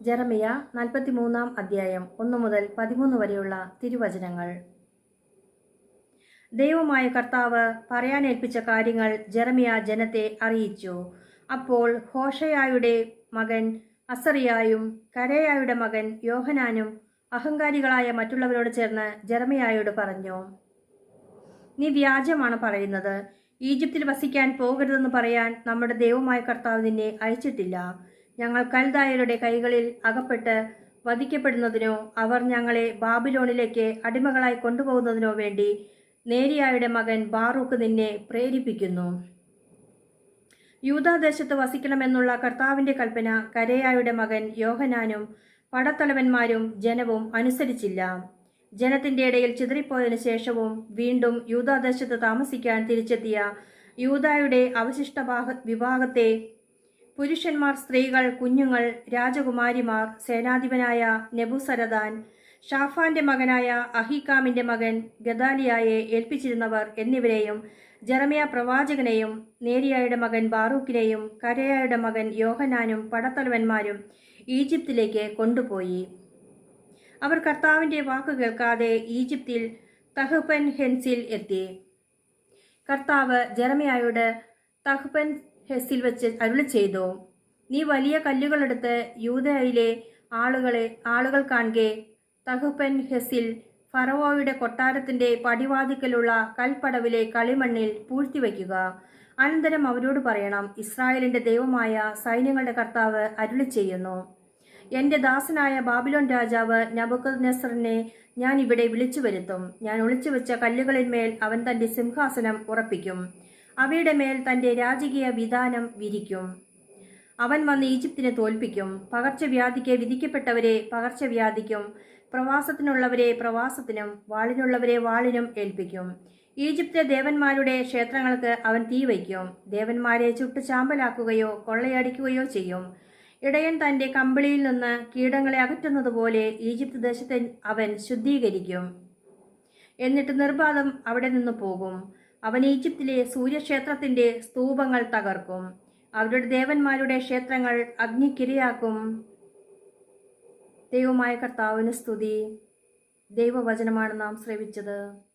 ജെറമിയ നാൽപ്പത്തിമൂന്നാം അധ്യായം ഒന്ന് മുതൽ പതിമൂന്ന് വരെയുള്ള തിരുവചനങ്ങൾ. ദൈവമായ കർത്താവ് പറയാനേൽപ്പിച്ച കാര്യങ്ങൾ ജെറമിയ ജനത്തെ അറിയിച്ചു. അപ്പോൾ ഹോഷയായുടെ മകൻ അസറിയായും കരയായുടെ മകൻ യോഹനാനും അഹങ്കാരികളായ മറ്റുള്ളവരോട് ചേർന്ന് ജെറമിയായോട് പറഞ്ഞു നീ വ്യാജമാണ് പറയുന്നത്. ഈജിപ്തിൽ വസിക്കാൻ പോകരുതെന്ന് പറയാൻ നമ്മുടെ ദൈവമായ കർത്താവ് നിന്നെ അയച്ചിട്ടില്ല. ഞങ്ങൾ കൽദായരുടെ കൈകളിൽ അകപ്പെട്ട് വധിക്കപ്പെടുന്നതിനോ അവർ ഞങ്ങളെ ബാബിലോണിലേക്ക് അടിമകളായി കൊണ്ടുപോകുന്നതിനോ വേണ്ടി നേരിയായുടെ മകൻ ബാറൂക്ക് നിന്നെ പ്രേരിപ്പിക്കുന്നു. യൂതാദേശത്ത് വസിക്കണമെന്നുള്ള കർത്താവിന്റെ കൽപ്പന കരയായുടെ മകൻ യോഹനാനും പടത്തലവന്മാരും ജനവും അനുസരിച്ചില്ല. ജനത്തിന്റെ ഇടയിൽ ചിതറിപ്പോയതിനു ശേഷവും വീണ്ടും യൂതാദേശത്ത് താമസിക്കാൻ തിരിച്ചെത്തിയ യൂതായുടെ അവശിഷ്ട വിഭാഗത്തെ പുരുഷന്മാർ സ്ത്രീകൾ കുഞ്ഞുങ്ങൾ രാജകുമാരിമാർ സേനാധിപനായ നെബുസരദാൻ ഷാഫാന്റെ മകനായ അഹിക്കാമിന്റെ മകൻ ഗദാലിയായെ ഏൽപ്പിച്ചിരുന്നവർ എന്നിവരെയും ജെറമിയ പ്രവാചകനെയും നേരിയായുടെ മകൻ ബാറൂക്കിനെയും കരയായുടെ മകൻ യോഹനാനും പടത്തലവന്മാരും ഈജിപ്തിലേക്ക് കൊണ്ടുപോയി. അവർ കർത്താവിന്റെ വാക്ക് കേൾക്കാതെ ഈജിപ്തിൽ തഹുപ്പൻ ഹെൻസിൽ എത്തി. കർത്താവ് ജെറമിയായോട് തഹ്പൻ ഹെസിൽ വെച്ച് അരുളി ചെയ്തു നീ വലിയ കല്ലുകളെടുത്ത് യൂതയിലെ ആളുകളെ ആളുകൾ കാണുകെ. തഹുപ്പൻ ഹെസിൽ ഫറവോയുടെ കൊട്ടാരത്തിന്റെ പടിവാതിക്കലുള്ള കൽപ്പടവിലെ കളിമണ്ണിൽ പൂഴ്ത്തിവെക്കുക അനന്തരം അവരോട് പറയണം ഇസ്രായേലിന്റെ ദൈവമായ സൈന്യങ്ങളുടെ കർത്താവ് അരുളി ചെയ്യുന്നു. എന്റെ ദാസനായ ബാബിലോൺ രാജാവ് നബുക്കദ്നെസറിനെ ഞാൻ ഇവിടെ വിളിച്ചു വരുത്തും ഞാൻ ഒളിച്ചു വെച്ച കല്ലുകളിന്മേൽ അവൻ തന്റെ സിംഹാസനം ഉറപ്പിക്കും. അവയുടെ മേൽ തന്റെ രാജകീയ വിധാനം വിരിക്കും. അവൻ വന്ന് ഈജിപ്തിനെ തോൽപ്പിക്കും. പകർച്ചവ്യാധിക്ക് വിധിക്കപ്പെട്ടവരെ പകർച്ചവ്യാധിക്കും. പ്രവാസത്തിനുള്ളവരെ പ്രവാസത്തിനും വാളിനുള്ളവരെ വാളിനും ഏൽപ്പിക്കും. ഈജിപ്തിലെ ദേവന്മാരുടെ ക്ഷേത്രങ്ങൾക്ക് അവൻ തീ വയ്ക്കും. ദേവന്മാരെ ചുട്ട് ചാമ്പലാക്കുകയോ കൊള്ളയടിക്കുകയോ ചെയ്യും. ഇടയൻ തന്റെ കമ്പിളിയിൽ നിന്ന് കീടങ്ങളെ അകറ്റുന്നതുപോലെ ഈജിപ്ത് ദേശത്തെ അവൻ ശുദ്ധീകരിക്കും. എന്നിട്ട് നിർബാധം അവിടെ നിന്ന് പോകും. അവൻ ഈജിപ്തിലെ സൂര്യക്ഷേത്രത്തിന്റെ സ്തൂപങ്ങൾ തകർക്കും. അവരുടെ ദേവന്മാരുടെ ക്ഷേത്രങ്ങൾ അഗ്നിക്കിരയാക്കും. ദൈവമായ കർത്താവിന് സ്തുതി. ദൈവവചനമാണ് നാം ശ്രവിച്ചത്.